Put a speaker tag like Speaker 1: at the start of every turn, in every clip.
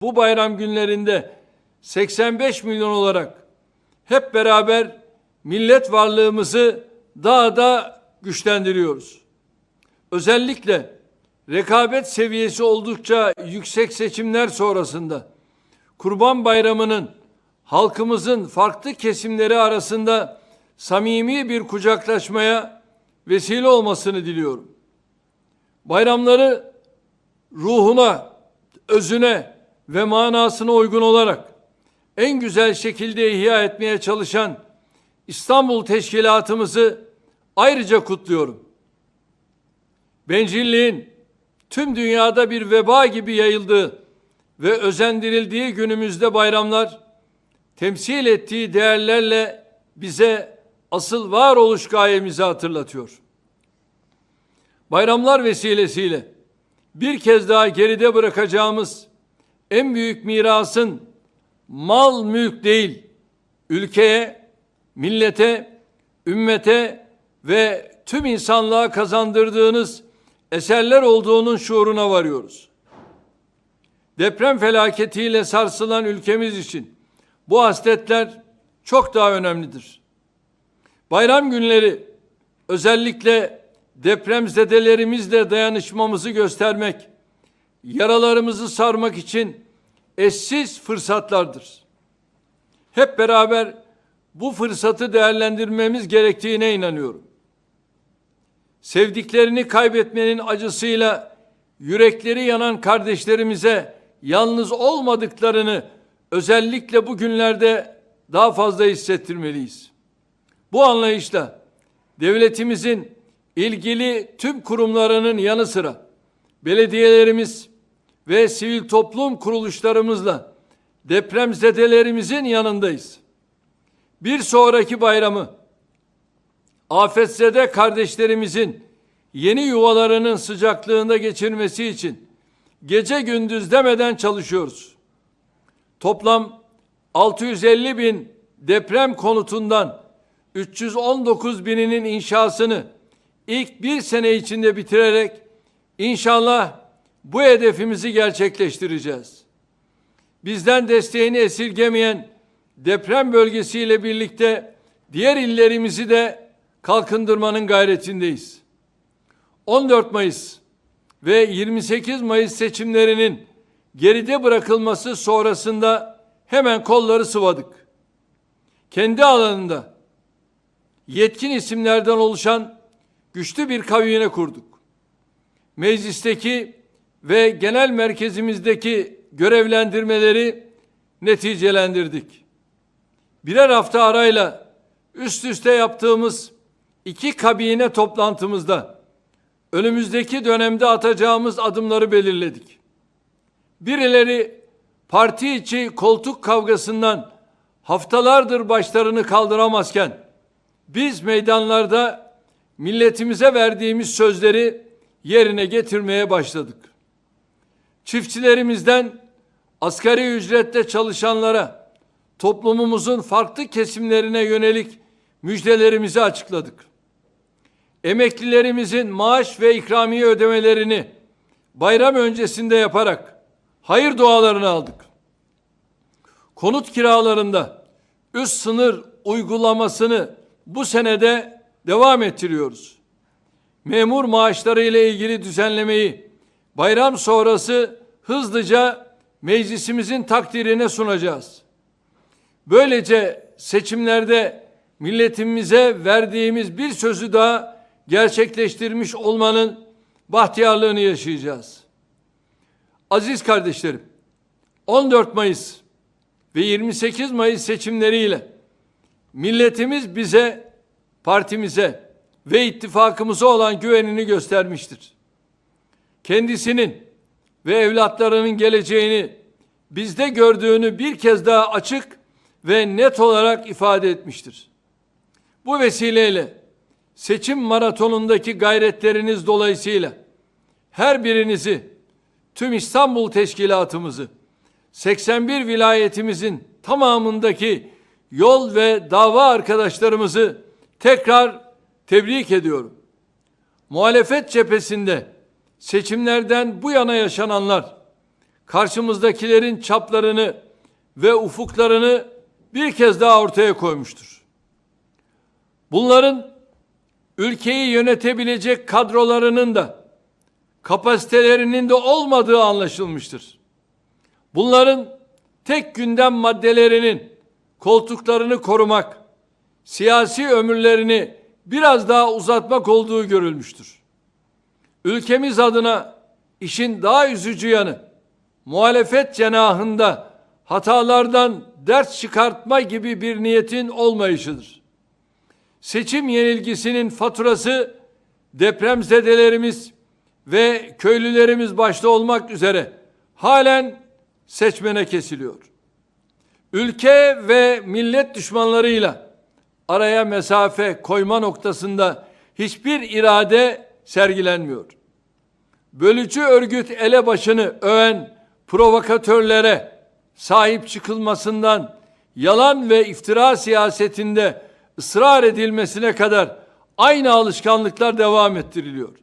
Speaker 1: bu bayram günlerinde 85 milyon olarak hep beraber millet varlığımızı daha da güçlendiriyoruz. Özellikle rekabet seviyesi oldukça yüksek seçimler sonrasında Kurban Bayramı'nın halkımızın farklı kesimleri arasında samimi bir kucaklaşmaya vesile olmasını diliyorum. Bayramları ruhuna, özüne ve manasına uygun olarak en güzel şekilde ihya etmeye çalışan İstanbul Teşkilatımızı ayrıca kutluyorum. Bencilliğin tüm dünyada bir veba gibi yayıldığı ve özendirildiği günümüzde bayramlar temsil ettiği değerlerle bize asıl varoluş gayemizi hatırlatıyor. Bayramlar vesilesiyle bir kez daha geride bırakacağımız en büyük mirasın mal mülk değil, ülkeye, millete, ümmete ve tüm insanlığa kazandırdığınız eserler olduğunun şuuruna varıyoruz. Deprem felaketiyle sarsılan ülkemiz için bu hasletler çok daha önemlidir. Bayram günleri özellikle depremzedelerimizle dayanışmamızı göstermek, yaralarımızı sarmak için eşsiz fırsatlardır. Hep beraber bu fırsatı değerlendirmemiz gerektiğine inanıyorum. Sevdiklerini kaybetmenin acısıyla yürekleri yanan kardeşlerimize yalnız olmadıklarını özellikle bu günlerde daha fazla hissettirmeliyiz. Bu anlayışla devletimizin ilgili tüm kurumlarının yanı sıra belediyelerimiz ve sivil toplum kuruluşlarımızla depremzedelerimizin yanındayız. Bir sonraki bayramı afetzede kardeşlerimizin yeni yuvalarının sıcaklığında geçirmesi için gece gündüz demeden çalışıyoruz. Toplam 650 bin deprem konutundan 319 bininin inşasını ilk bir sene içinde bitirerek inşallah bu hedefimizi gerçekleştireceğiz. Bizden desteğini esirgemeyen deprem bölgesiyle birlikte diğer illerimizi de kalkındırmanın gayretindeyiz. 14 Mayıs ve 28 Mayıs seçimlerinin geride bırakılması sonrasında hemen kolları sıvadık. Kendi alanında yetkin isimlerden oluşan güçlü bir kabine kurduk. Meclisteki ve genel merkezimizdeki görevlendirmeleri neticelendirdik. Birer hafta arayla üst üste yaptığımız iki kabine toplantımızda önümüzdeki dönemde atacağımız adımları belirledik. Birileri parti içi koltuk kavgasından haftalardır başlarını kaldıramazken biz meydanlarda milletimize verdiğimiz sözleri yerine getirmeye başladık. Çiftçilerimizden asgari ücrette çalışanlara toplumumuzun farklı kesimlerine yönelik müjdelerimizi açıkladık. Emeklilerimizin maaş ve ikramiye ödemelerini bayram öncesinde yaparak hayır dualarını aldık. Konut kiralarında üst sınır uygulamasını bu senede devam ettiriyoruz. Memur maaşları ile ilgili düzenlemeyi bayram sonrası hızlıca meclisimizin takdirine sunacağız. Böylece seçimlerde milletimize verdiğimiz bir sözü daha gerçekleştirmiş olmanın bahtiyarlığını yaşayacağız. Aziz kardeşlerim, 14 Mayıs ve 28 Mayıs seçimleriyle milletimiz bize, partimize ve ittifakımıza olan güvenini göstermiştir. Kendisinin ve evlatlarının geleceğini bizde gördüğünü bir kez daha açık ve net olarak ifade etmiştir. Bu vesileyle seçim maratonundaki gayretleriniz dolayısıyla her birinizi tüm İstanbul Teşkilatımızı 81 vilayetimizin tamamındaki yol ve dava arkadaşlarımızı tekrar tebrik ediyorum. Muhalefet cephesinde seçimlerden bu yana yaşananlar karşımızdakilerin çaplarını ve ufuklarını bir kez daha ortaya koymuştur. Bunların ülkeyi yönetebilecek kadrolarının da kapasitelerinin de olmadığı anlaşılmıştır. Bunların tek gündem maddelerinin koltuklarını korumak, siyasi ömürlerini biraz daha uzatmak olduğu görülmüştür. Ülkemiz adına işin daha üzücü yanı muhalefet cenahında hatalardan ders çıkartma gibi bir niyetin olmayışıdır. Seçim yenilgisinin faturası depremzedelerimiz ve köylülerimiz başta olmak üzere halen seçmene kesiliyor. Ülke ve millet düşmanlarıyla araya mesafe koyma noktasında hiçbir irade sergilenmiyor. Bölücü örgüt elebaşını öven provokatörlere sahip çıkılmasından yalan ve iftira siyasetinde ısrar edilmesine kadar aynı alışkanlıklar devam ettiriliyor.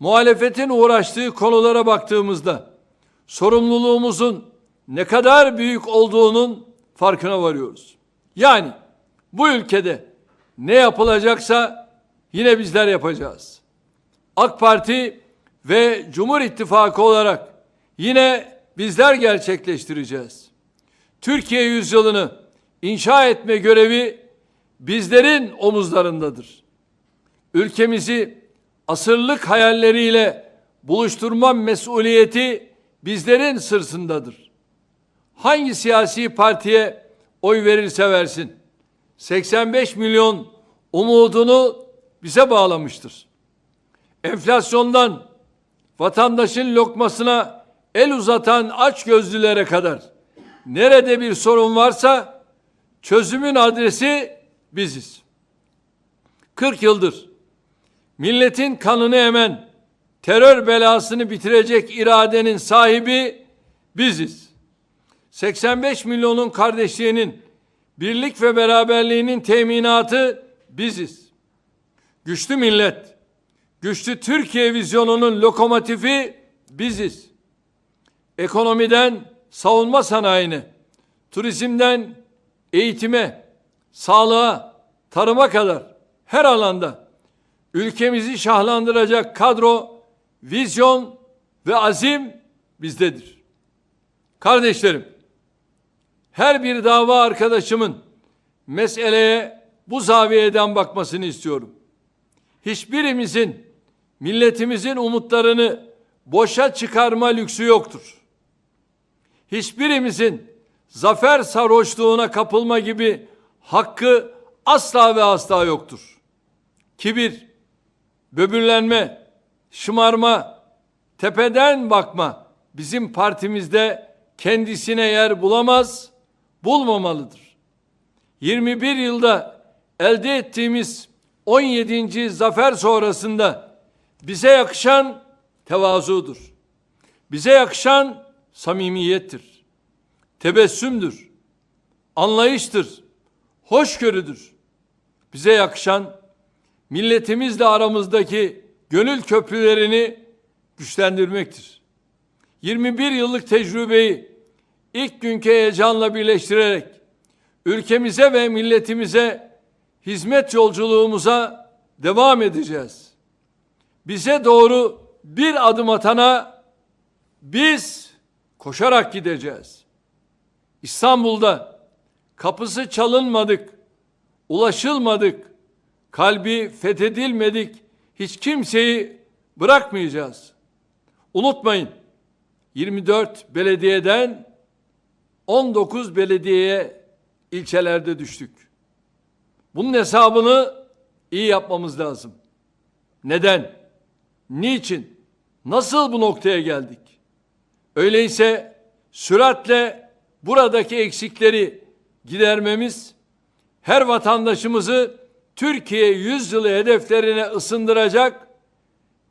Speaker 1: Muhalefetin uğraştığı konulara baktığımızda sorumluluğumuzun ne kadar büyük olduğunun farkına varıyoruz. Yani bu ülkede ne yapılacaksa yine bizler yapacağız. AK Parti ve Cumhur İttifakı olarak yine bizler gerçekleştireceğiz. Türkiye yüzyılını inşa etme görevi bizlerin omuzlarındadır. Ülkemizi asırlık hayalleriyle buluşturma mesuliyeti bizlerin sırsındadır. Hangi siyasi partiye oy verirse versin 85 milyon umudunu bize bağlamıştır. Enflasyondan vatandaşın lokmasına el uzatan aç gözlülere kadar nerede bir sorun varsa çözümün adresi biziz. 40 yıldır milletin kanını emen terör belasını bitirecek iradenin sahibi biziz. 85 milyonun kardeşliğinin birlik ve beraberliğinin teminatı biziz. Güçlü millet, güçlü Türkiye vizyonunun lokomotifi biziz. Ekonomiden savunma sanayine, turizmden eğitime, sağlığa, tarıma kadar her alanda ülkemizi şahlandıracak kadro, vizyon ve azim bizdedir. Kardeşlerim, her bir dava arkadaşımın meseleye bu zaviyeden bakmasını istiyorum. Hiçbirimizin milletimizin umutlarını boşa çıkarma lüksü yoktur. Hiçbirimizin zafer sarhoşluğuna kapılma gibi hakkı asla ve asla yoktur. Kibir, böbürlenme, şımarma, tepeden bakma bizim partimizde kendisine yer bulamaz, bulmamalıdır. 21 yılda elde ettiğimiz 17. zafer sonrasında bize yakışan tevazudur. Bize yakışan samimiyettir. Tebessümdür. Anlayıştır. Hoşgörüdür. Bize yakışan milletimizle aramızdaki gönül köprülerini güçlendirmektir. 21 yıllık tecrübeyi ilk günkü heyecanla birleştirerek ülkemize ve milletimize hizmet yolculuğumuza devam edeceğiz. Bize doğru bir adım atana biz koşarak gideceğiz. İstanbul'da kapısı çalınmadık, ulaşılmadık, kalbi fethedilmedik hiç kimseyi bırakmayacağız. Unutmayın 24 belediyeden 19 belediyeye ilçelerde düştük. Bunun hesabını iyi yapmamız lazım. Neden? Niçin? Nasıl bu noktaya geldik? Öyleyse süratle buradaki eksikleri gidermemiz her vatandaşımızı Türkiye yüzyılı hedeflerine ısındıracak,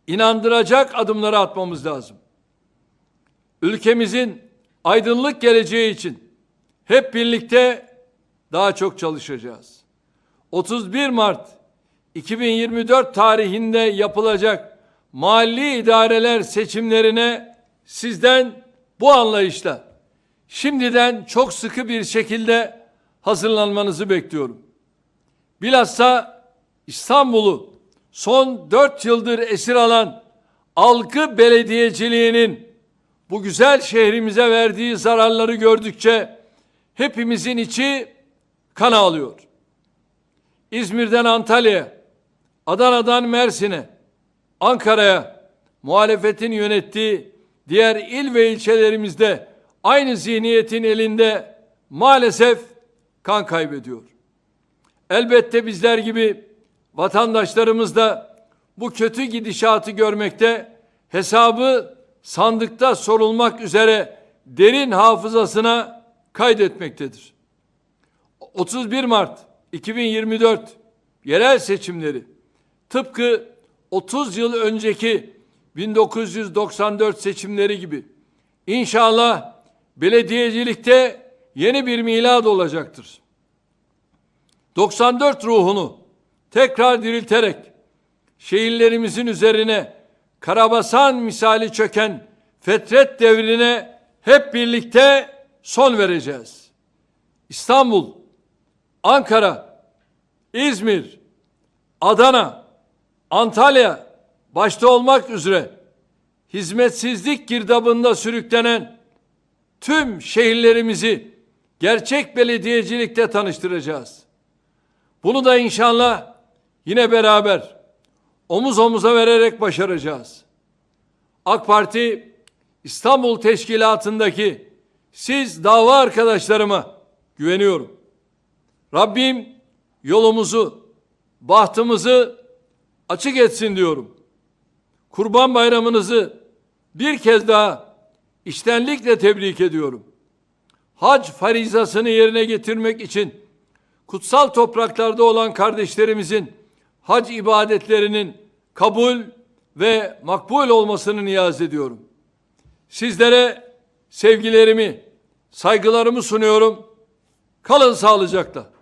Speaker 1: inandıracak adımları atmamız lazım. Ülkemizin aydınlık geleceği için hep birlikte daha çok çalışacağız. 31 Mart 2024 tarihinde yapılacak mali idareler seçimlerine sizden bu anlayışla şimdiden çok sıkı bir şekilde hazırlanmanızı bekliyorum. Bilhassa İstanbul'u son dört yıldır esir alan algı belediyeciliğinin bu güzel şehrimize verdiği zararları gördükçe hepimizin içi kan ağlıyor. İzmir'den Antalya'ya, Adana'dan Mersin'e, Ankara'ya muhalefetin yönettiği diğer il ve ilçelerimizde aynı zihniyetin elinde maalesef kan kaybediyor. Elbette bizler gibi vatandaşlarımız da bu kötü gidişatı görmekte hesabı sandıkta sorulmak üzere derin hafızasına kaydetmektedir. 31 Mart 2024 yerel seçimleri tıpkı 30 yıl önceki 1994 seçimleri gibi inşallah belediyecilikte yeni bir milad olacaktır. 94 ruhunu tekrar dirilterek şehirlerimizin üzerine karabasan misali çöken fetret devrine hep birlikte son vereceğiz. İstanbul, Ankara, İzmir, Adana, Antalya başta olmak üzere hizmetsizlik girdabında sürüklenen tüm şehirlerimizi gerçek belediyecilikte tanıştıracağız. Bunu da inşallah yine beraber omuz omuza vererek başaracağız. AK Parti İstanbul Teşkilatı'ndaki siz dava arkadaşlarıma güveniyorum. Rabbim yolumuzu, bahtımızı açık etsin diyorum. Kurban Bayramınızı bir kez daha içtenlikle tebrik ediyorum. Hac farizasını yerine getirmek için kutsal topraklarda olan kardeşlerimizin hac ibadetlerinin kabul ve makbul olmasını niyaz ediyorum. Sizlere sevgilerimi, saygılarımı sunuyorum. Kalın sağlıcakla.